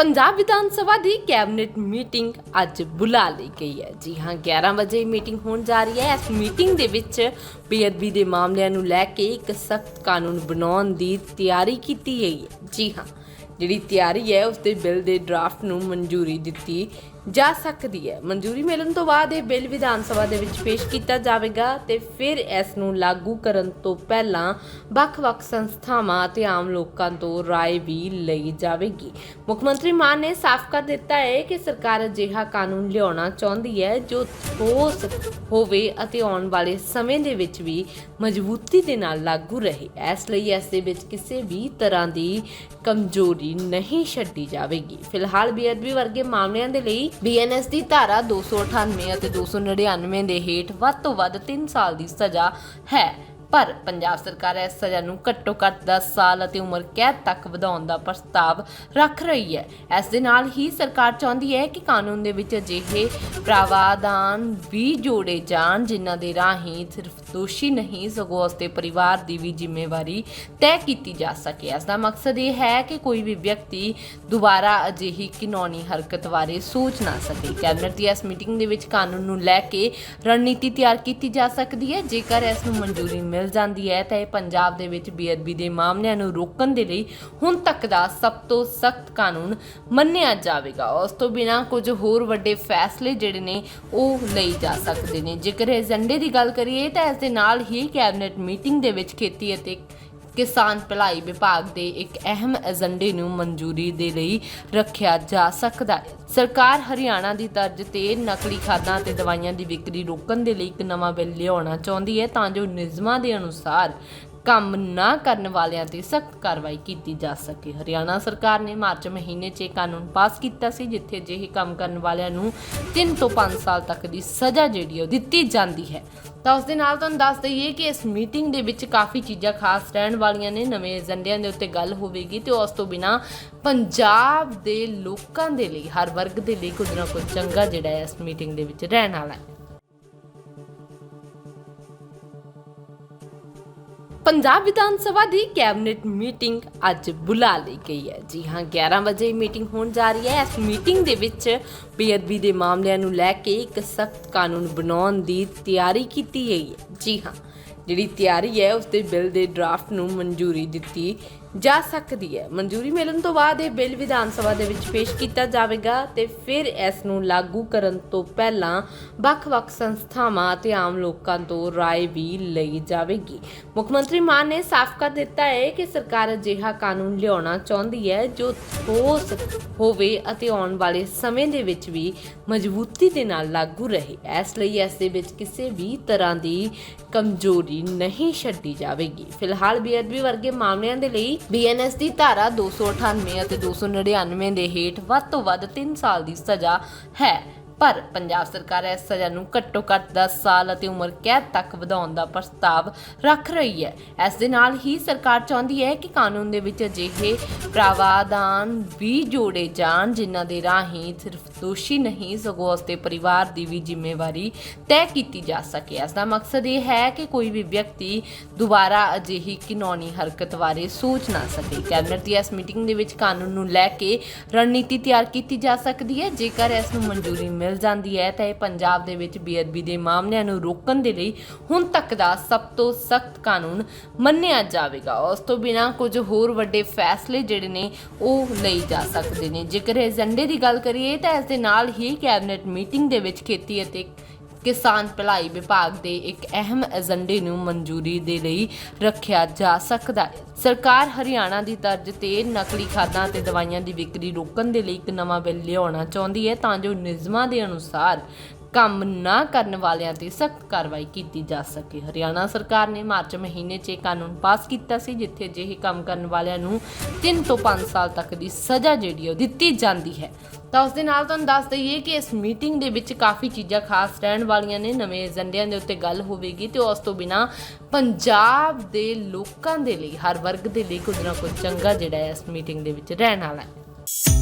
ਪੰਜਾਬ ਵਿਧਾਨ ਸਭਾ ਦੀ cabinet meeting ਅੱਜ ਬੁਲਾ ਲਈ ਗਈ ਹੈ। ਜੀ ਹਾਂ 11 ਵਜੇ ਮੀਟਿੰਗ ਹੋਣ ਜਾ ਰਹੀ ਹੈ। ਇਸ ਮੀਟਿੰਗ ਦੇ ਵਿੱਚ ਬੇਅਦਬੀ ਦੇ ਮਾਮਲਿਆਂ ਨੂੰ ਲੈ ਕੇ ਇੱਕ ਸਖਤ ਕਾਨੂੰਨ ਬਣਾਉਣ ਦੀ ਤਿਆਰੀ ਕੀਤੀ ਗਈ ਹੈ। ਜੀ ਹਾਂ, ਜਿਹੜੀ ਤਿਆਰੀ ਹੈ, ਉਸ ਦੇ ਬਿੱਲ ਦੇ ਡਰਾਫਟ ਨੂੰ ਮਨਜ਼ੂਰੀ ਦਿੱਤੀ ਜਾ ਸਕਦੀ ਹੈ। ਮਨਜ਼ੂਰੀ ਮਿਲਣ ਤੋਂ ਬਾਅਦ ਇਹ ਬਿੱਲ ਵਿਧਾਨ ਸਭਾ ਦੇ ਵਿੱਚ ਪੇਸ਼ ਕੀਤਾ ਜਾਵੇਗਾ ਤੇ ਫਿਰ ਇਸ ਨੂੰ ਲਾਗੂ ਕਰਨ ਤੋਂ ਪਹਿਲਾਂ ਵੱਖ-ਵੱਖ ਸੰਸਥਾਵਾਂ ਅਤੇ ਆਮ ਲੋਕਾਂ ਤੋਂ ਰਾਏ ਵੀ ਲਈ ਜਾਵੇਗੀ। ਮੁੱਖ ਮੰਤਰੀ ਮਾਨ ਨੇ ਸਾਫ਼ ਕਰ ਦਿੱਤਾ ਹੈ ਕਿ ਸਰਕਾਰ ਅਜਿਹਾ ਕਾਨੂੰਨ ਲਿਆਉਣਾ ਚਾਹੁੰਦੀ ਹੈ ਜੋ ਠੋਸ ਹੋਵੇ ਅਤੇ ਆਉਣ ਵਾਲੇ ਸਮੇਂ ਦੇ ਵਿੱਚ ਵੀ ਮਜ਼ਬੂਤੀ ਦੇ ਨਾਲ ਲਾਗੂ ਰਹੇ। ਇਸ ਲਈ ਇਸ ਦੇ ਵਿੱਚ ਕਿਸੇ ਵੀ ਤਰ੍ਹਾਂ ਦੀ ਕਮਜ਼ੋਰੀ ਨਹੀਂ ਛੱਡੀ ਜਾਵੇਗੀ। ਫਿਲਹਾਲ ਬੀਅਦਬੀ ਵਰਗੇ ਮਾਮਲਿਆਂ ਦੇ ਲਈ ਬੀਐਨਐਸ ਦੀ ਧਾਰਾ 298 ਅਤੇ 299 ਦੇ ਹੇਠ ਵੱਧ ਤੋਂ ਵੱਧ 3 ਸਾਲ ਦੀ ਸਜ਼ਾ ਹੈ। ਪਰ ਪੰਜਾਬ ਸਰਕਾਰ ਇਸ ਸਜ਼ਾ ਨੂੰ ਘੱਟੋ ਘੱਟ 10 ਸਾਲ ਅਤੇ ਉਮਰ ਕੈਦ ਤੱਕ ਵਧਾਉਣ ਦਾ ਪ੍ਰਸਤਾਵ ਰੱਖ ਰਹੀ ਹੈ। ਇਸ ਦੇ ਨਾਲ ਹੀ ਸਰਕਾਰ ਚਾਹੁੰਦੀ ਹੈ ਕਿ ਕਾਨੂੰਨ ਦੇ ਵਿੱਚ ਅਜਿਹੇ ਪ੍ਰਾਵਧਾਨ ਵੀ ਜੋੜੇ ਜਾਣ, ਜਿਨ੍ਹਾਂ ਦੇ ਰਾਹੀਂ ਸਿਰਫ ਦੋਸ਼ੀ ਨਹੀਂ, ਸਗੋਂ ਉਸ ਦੇ ਪਰਿਵਾਰ ਦੀ ਵੀ ਜ਼ਿੰਮੇਵਾਰੀ ਤੈਅ ਕੀਤੀ ਜਾ ਸਕੇ। ਇਸ ਦਾ ਮਕਸਦ ਇਹ ਹੈ ਕਿ ਕੋਈ ਵੀ ਵਿਅਕਤੀ ਦੁਬਾਰਾ ਅਜਿਹੀ ਘਿਨੌਣੀ ਹਰਕਤ ਬਾਰੇ ਸੋਚ ਨਾ ਸਕੇ। ਕੈਬਨਿਟ ਦੀ ਇਸ ਮੀਟਿੰਗ ਦੇ ਵਿੱਚ ਕਾਨੂੰਨ ਨੂੰ ਲੈ ਕੇ ਰਣਨੀਤੀ ਤਿਆਰ ਕੀਤੀ ਜਾ ਸਕਦੀ ਹੈ। ਜੇਕਰ ਇਸ ਨੂੰ ਮਨਜ਼ੂਰੀ ਮਿਲ ਜਾਂਦੀ ਹੈ ਤਾਂ ਇਹ ਪੰਜਾਬ ਦੇ ਵਿੱਚ ਬੇਅਦਬੀ ਦੇ ਮਾਮਲਿਆਂ ਨੂੰ ਰੋਕਣ ਦੇ ਲਈ ਹੁਣ ਤੱਕ ਦਾ ਸਭ ਤੋਂ ਸਖਤ ਕਾਨੂੰਨ ਮੰਨਿਆ ਜਾਵੇਗਾ। ਉਸ ਤੋਂ ਬਿਨਾਂ ਕੁਝ ਹੋਰ ਵੱਡੇ ਫੈਸਲੇ ਜਿਹੜੇ ਨੇ ਉਹ ਲਈ ਜਾ ਸਕਦੇ ਨੇ। ਜੇਕਰ ਏਜੰਡੇ ਦੀ ਗੱਲ ਕਰੀਏ ਤਾਂ ਇਸ ਦੇ ਨਾਲ ਹੀ ਕੈਬਨਿਟ ਮੀਟਿੰਗ ਦੇ ਵਿੱਚ ਖੇਤੀ ਅਤੇ ਕਿਸਾਨ ਭਲਾਈ ਵਿਭਾਗ ਦੇ ਇੱਕ ਅਹਿਮ ਏਜੰਡੇ ਨੂੰ ਮਨਜ਼ੂਰੀ ਦੇ ਲਈ ਰੱਖਿਆ ਜਾ ਸਕਦਾ ਹੈ। ਸਰਕਾਰ ਹਰਿਆਣਾ ਦੀ ਤਰਜ਼ ਤੇ ਨਕਲੀ ਖਾਦਾਂ ਅਤੇ ਦਵਾਈਆਂ ਦੀ ਵਿਕਰੀ ਰੋਕਣ ਦੇ ਲਈ ਇੱਕ ਨਵਾਂ ਬਿੱਲ ਲਿਆਉਣਾ ਚਾਹੁੰਦੀ ਹੈ ਤਾਂ ਜੋ ਨਿਯਮਾਂ ਦੇ ਅਨੁਸਾਰ ਕੰਮ ਨਾ ਕਰਨ ਵਾਲਿਆਂ ਤੇ ਸਖਤ ਕਾਰਵਾਈ ਕੀਤੀ ਜਾ ਸਕੇ। ਹਰਿਆਣਾ ਸਰਕਾਰ ਨੇ ਮਾਰਚ ਮਹੀਨੇ 'ਚ ਇਹ ਕਾਨੂੰਨ ਪਾਸ ਕੀਤਾ ਸੀ, ਜਿੱਥੇ ਅਜਿਹੇ ਕੰਮ ਕਰਨ ਵਾਲਿਆਂ ਨੂੰ 3 ਤੋਂ 5 ਸਾਲ ਤੱਕ ਦੀ ਸਜ਼ਾ ਜਿਹੜੀ ਉਹ ਦਿੱਤੀ ਜਾਂਦੀ ਹੈ। ਤਾਂ ਉਸ ਦੇ ਨਾਲ ਤੁਹਾਨੂੰ ਦੱਸ ਦਈਏ ਕਿ ਇਸ ਮੀਟਿੰਗ ਦੇ ਵਿੱਚ ਕਾਫੀ ਚੀਜ਼ਾਂ ਖਾਸ ਰਹਿਣ ਵਾਲੀਆਂ ਨੇ, ਨਵੇਂ ਏਜੰਡਿਆਂ ਦੇ ਉੱਤੇ ਗੱਲ ਹੋਵੇਗੀ ਤੇ ਉਸ ਤੋਂ ਬਿਨਾ ਪੰਜਾਬ ਦੇ ਲੋਕਾਂ ਦੇ ਲਈ, ਹਰ ਵਰਗ ਦੇ ਲਈ ਕੁਝ ਨਾ ਕੁਝ ਚੰਗਾ ਜਿਹੜਾ ਹੈ ਇਸ ਮੀਟਿੰਗ ਦੇ ਵਿੱਚ ਰਹਿਣ ਵਾਲਾ ਹੈ। ਪੰਜਾਬ ਵਿਧਾਨ ਸਭਾ ਦੀ ਕੈਬਨਿਟ ਮੀਟਿੰਗ ਅੱਜ ਬੁਲਾ ਲਈ ਗਈ ਹੈ। ਜੀ ਹਾਂ 11 ਵਜੇ ਮੀਟਿੰਗ ਹੋਣ ਜਾ ਰਹੀ ਹੈ। ਇਸ ਮੀਟਿੰਗ ਦੇ ਵਿੱਚ ਬੇਅਦਬੀ ਦੇ ਮਾਮਲਿਆਂ ਨੂੰ ਲੈ ਕੇ ਇੱਕ ਸਖਤ ਕਾਨੂੰਨ ਬਣਾਉਣ ਦੀ ਤਿਆਰੀ ਕੀਤੀ ਗਈ ਹੈ। ਜੀ ਹਾਂ ਜਿਹੜੀ ਤਿਆਰੀ ਹੈ ਉਸ ਦੇ ਬਿੱਲ ਦੇ ਡਰਾਫਟ ਨੂੰ ਮਨਜ਼ੂਰੀ ਦਿੱਤੀ ਜਾ ਸਕਦੀ ਹੈ ਮਨਜ਼ੂਰੀ ਮਿਲਣ ਤੋਂ ਬਾਅਦ ਇਹ ਬਿੱਲ ਵਿਧਾਨ ਸਭਾ ਦੇ ਵਿੱਚ ਪੇਸ਼ ਕੀਤਾ ਜਾਵੇਗਾ ਤੇ ਫਿਰ ਇਸ ਨੂੰ ਲਾਗੂ ਕਰਨ ਤੋਂ ਪਹਿਲਾਂ ਵੱਖ-ਵੱਖ ਸੰਸਥਾਵਾਂ ਅਤੇ ਆਮ ਲੋਕਾਂ ਤੋਂ رائے ਵੀ ਲਈ ਜਾਵੇਗੀ ਮੁੱਖ ਮੰਤਰੀ ਮਾਨ ਨੇ ਸਾਫ਼ ਕਰ ਦਿੱਤਾ ਹੈ ਕਿ ਸਰਕਾਰ ਅਜਿਹਾ ਕਾਨੂੰਨ ਲਿਆਉਣਾ ਚਾਹੁੰਦੀ ਹੈ ਜੋ ਠੋਸ ਹੋਵੇ ਅਤੇ ਆਉਣ ਵਾਲੇ ਸਮੇਂ ਦੇ ਵਿੱਚ ਵੀ ਮਜ਼ਬੂਤੀ ਦੇ ਨਾਲ ਲਾਗੂ ਰਹੇ ਇਸ ਲਈ ਇਸ ਦੇ ਵਿੱਚ ਕਿਸੇ ਵੀ ਤਰ੍ਹਾਂ ਦੀ ਕਮਜ਼ੋਰੀ ਨਹੀਂ ਛੱਡੀ ਜਾਵੇਗੀ। ਫਿਲਹਾਲ ਬੇਅਦਬੀ ਵਰਗੇ ਮਾਮਲਿਆਂ ਦੇ ਲਈ ਬੀਐਨਐਸ ਦੀ ਧਾਰਾ 298 ਅਤੇ 299 ਦੇ ਹੇਠ ਵੱਧ ਤੋਂ ਵੱਧ 3 ਸਾਲ ਦੀ ਸਜ਼ਾ ਹੈ। ਪਰ ਪੰਜਾਬ ਸਰਕਾਰ ਇਸ ਸਜ਼ਾ ਨੂੰ ਘੱਟੋ ਘੱਟ 10 ਸਾਲ ਅਤੇ ਉਮਰ ਕੈਦ ਤੱਕ ਵਧਾਉਣ ਦਾ ਪ੍ਰਸਤਾਵ ਰੱਖ ਰਹੀ ਹੈ। ਇਸ ਦੇ ਨਾਲ ਹੀ ਸਰਕਾਰ ਚਾਹੁੰਦੀ ਹੈ ਕਿ ਕਾਨੂੰਨ ਦੇ ਵਿੱਚ ਅਜਿਹੇ ਪ੍ਰਾਵਧਾਨ ਵੀ ਜੋੜੇ ਜਾਣ, ਜਿਨ੍ਹਾਂ ਦੇ ਰਾਹੀਂ ਸਿਰਫ ਦੋਸ਼ੀ ਨਹੀਂ, ਸਗੋਂ ਉਸ ਦੇ ਪਰਿਵਾਰ ਦੀ ਵੀ ਜ਼ਿੰਮੇਵਾਰੀ ਤੈਅ ਕੀਤੀ ਜਾ ਸਕੇ। ਇਸ ਦਾ ਮਕਸਦ ਇਹ ਹੈ ਕਿ ਕੋਈ ਵੀ ਵਿਅਕਤੀ ਦੁਬਾਰਾ ਅਜਿਹੀ ਘਿਨੌਣੀ ਹਰਕਤ ਬਾਰੇ ਸੋਚ ਨਾ ਸਕੇ। ਕੈਬਨਿਟ ਦੀ ਇਸ ਮੀਟਿੰਗ ਦੇ ਵਿੱਚ ਕਾਨੂੰਨ ਨੂੰ ਲੈ ਕੇ ਰਣਨੀਤੀ ਤਿਆਰ ਕੀਤੀ ਜਾ ਸਕਦੀ ਹੈ। ਜੇਕਰ ਇਸ ਨੂੰ ਮਨਜ਼ੂਰੀ ਮਿਲ ਜਾਂਦੀ ਹੈ, ਤਾਂ ਇਹ ਪੰਜਾਬ ਦੇ ਵਿੱਚ ਬੇਅਦਬੀ ਦੇ ਮਾਮਲਿਆਂ ਨੂੰ ਰੋਕਣ ਦੇ ਲਈ ਹੁਣ ਤੱਕ ਦਾ ਸਭ ਤੋਂ ਸਖਤ ਕਾਨੂੰਨ ਮੰਨਿਆ ਜਾਵੇਗਾ। ਉਸ ਤੋਂ ਬਿਨਾਂ ਕੁਝ ਹੋਰ ਵੱਡੇ ਫੈਸਲੇ ਜਿਹੜੇ ਨੇ, ਉਹ ਲਈ ਜਾ ਸਕਦੇ ਨੇ। ਜੇਕਰ ਏਜੰਡੇ ਦੀ ਗੱਲ ਕਰੀਏ, ਤਾਂ ਇਸ ਦੇ ਨਾਲ ਹੀ ਕੈਬਨਿਟ ਮੀਟਿੰਗ ਦੇ ਵਿੱਚ ਖੇਤੀ ਅਤੇ ਕਿਸਾਨ ਭਲਾਈ ਵਿਭਾਗ ਦੇ ਇੱਕ ਅਹਿਮ ਏਜੰਡੇ ਨੂੰ ਮਨਜ਼ੂਰੀ ਦੇ ਲਈ ਰੱਖਿਆ ਜਾ ਸਕਦਾ ਹੈ। ਸਰਕਾਰ ਹਰਿਆਣਾ ਦੀ ਤਰਜ਼ ਤੇ ਨਕਲੀ ਖਾਦਾਂ ਤੇ ਦਵਾਈਆਂ ਦੀ ਵਿਕਰੀ ਰੋਕਣ ਦੇ ਲਈ ਇੱਕ ਨਵਾਂ ਬਿੱਲ ਲਿਆਉਣਾ ਚਾਹੁੰਦੀ ਹੈ ਤਾਂ ਜੋ ਨਿਯਮਾਂ ਦੇ ਅਨੁਸਾਰ ਕੰਮ ਨਾ ਕਰਨ ਵਾਲਿਆਂ ਤੇ ਸਖਤ ਕਾਰਵਾਈ ਕੀਤੀ ਜਾ ਸਕੇ। ਹਰਿਆਣਾ ਸਰਕਾਰ ਨੇ ਮਾਰਚ ਮਹੀਨੇ 'ਚ ਇਹ ਕਾਨੂੰਨ ਪਾਸ ਕੀਤਾ ਸੀ, ਜਿੱਥੇ ਅਜਿਹੇ ਕੰਮ ਕਰਨ ਵਾਲਿਆਂ ਨੂੰ 3 ਤੋਂ 5 ਸਾਲ ਤੱਕ ਦੀ ਸਜ਼ਾ ਜਿਹੜੀ ਉਹ ਦਿੱਤੀ ਜਾਂਦੀ ਹੈ। ਤਾਂ ਉਸ ਦੇ ਨਾਲ ਤੁਹਾਨੂੰ ਦੱਸ ਦਈਏ ਕਿ ਇਸ ਮੀਟਿੰਗ ਦੇ ਵਿੱਚ ਕਾਫੀ ਚੀਜ਼ਾਂ ਖਾਸ ਰਹਿਣ ਵਾਲੀਆਂ ਨੇ, ਨਵੇਂ ਏਜੰਡਿਆਂ ਦੇ ਉੱਤੇ ਗੱਲ ਹੋਵੇਗੀ ਤੇ ਉਸ ਤੋਂ ਬਿਨਾ ਪੰਜਾਬ ਦੇ ਲੋਕਾਂ ਦੇ ਲਈ, ਹਰ ਵਰਗ ਦੇ ਲਈ ਕੁਝ ਨਾ ਕੁਝ ਚੰਗਾ ਜਿਹੜਾ ਹੈ ਇਸ ਮੀਟਿੰਗ ਦੇ ਵਿੱਚ ਰਹਿਣ ਵਾਲਾ ਹੈ।